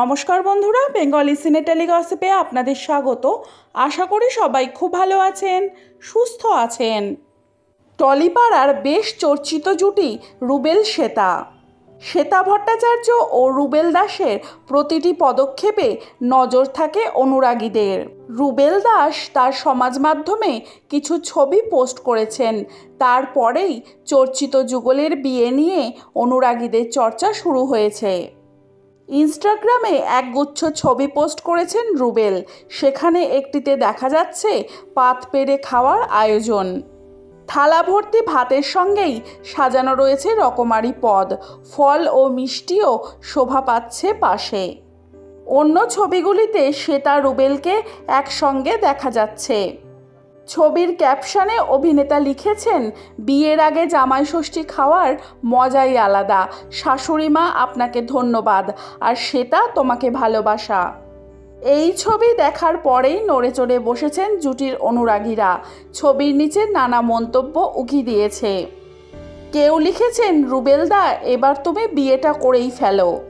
নমস্কার বন্ধুরা, বেঙ্গলি সিনেটেলি গসিপে আপনাদের স্বাগত। আশা করি সবাই খুব ভালো আছেন, সুস্থ আছেন। টলিপাড়ার বেশ চর্চিত জুটি রুবেল শ্বেতা শ্বেতা ভট্টাচার্য ও রুবেল দাসের প্রতিটি পদক্ষেপে নজর থাকে অনুরাগীদের। রুবেল দাস তার সমাজ মাধ্যমে কিছু ছবি পোস্ট করেছেন। তারপরেই চর্চিত যুগলের বিয়ে নিয়ে অনুরাগীদের চর্চা শুরু হয়েছে। ইনস্টাগ্রামে একগুচ্ছ ছবি পোস্ট করেছেন রুবেল। সেখানে একটিতে দেখা যাচ্ছে পাত পেরে খাওয়ার আয়োজন। থালা ভর্তি ভাতের সঙ্গেই সাজানো রয়েছে রকমারি পদ। ফল ও মিষ্টিও শোভা পাচ্ছে পাশে। অন্য ছবিগুলিতে শ্বেতা রুবেলকে একসঙ্গে দেখা যাচ্ছে। ছবির ক্যাপশনে অভিনেতা লিখেছেন, বিয়ের আগে জামাই ষষ্ঠী খাওয়ার মজাই আলাদা। শাশুড়ি মা আপনাকে ধন্যবাদ, আর শ্বেতা তোমাকে ভালোবাসা। এই ছবি দেখার পরেই নড়ে চড়ে বসেছেন জুটির অনুরাগীরা। ছবির নিচে নানা মন্তব্য উকি দিয়েছে। কেউ লিখেছেন, রুবেলদা, এবার তুমি বিয়েটা করেই ফেলো।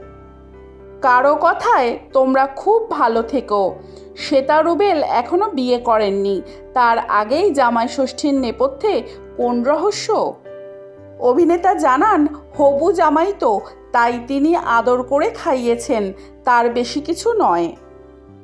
কারও কথায় তোমরা খুব ভালো থেকো। শ্বেতা রুবেল এখনও বিয়ে করেননি। তার আগেই জামাই ষষ্ঠীর নেপথ্যে কোন রহস্য? অভিনেতা জানান, হবু জামাই তো, তাই তিনি আদর করে খাইয়েছেন, তার বেশি কিছু নয়।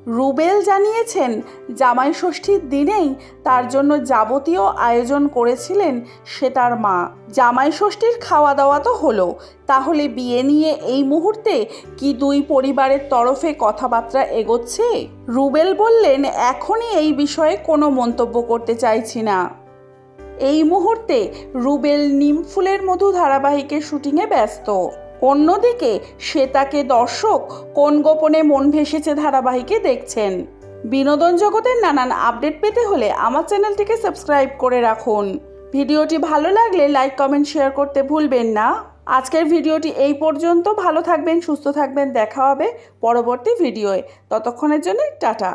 রুবেল জানিয়েছেন, জামাই ষষ্ঠীর দিনেই তার জন্য যাবতীয় আয়োজন করেছিলেন সে তার মা। জামাই ষষ্ঠীর খাওয়া দাওয়া তো হলো, তাহলে বিয়ে নিয়ে এই মুহূর্তে কি দুই পরিবারের তরফে কথাবার্তা এগোচ্ছে? রুবেল বললেন, এখনই এই বিষয়ে কোনো মন্তব্য করতে চাইছি না। এই মুহূর্তে রুবেল নিমফুলের মধু ধারাবাহিকের শুটিংয়ে ব্যস্ত। অন্যদিকে শ্বেতাকে দর্শক কোন গোপনে মন ভেসেছে ধারাবাহিকে দেখছেন। বিনোদন জগতের নানান আপডেট পেতে হলে আমার চ্যানেলটিকে সাবস্ক্রাইব করে রাখুন। ভিডিওটি ভালো লাগলে লাইক, কমেন্ট, শেয়ার করতে ভুলবেন না। আজকের ভিডিওটি এই পর্যন্ত। ভালো থাকবেন, সুস্থ থাকবেন। দেখা হবে পরবর্তী ভিডিওয়ে। ততক্ষণের জন্য টাটা।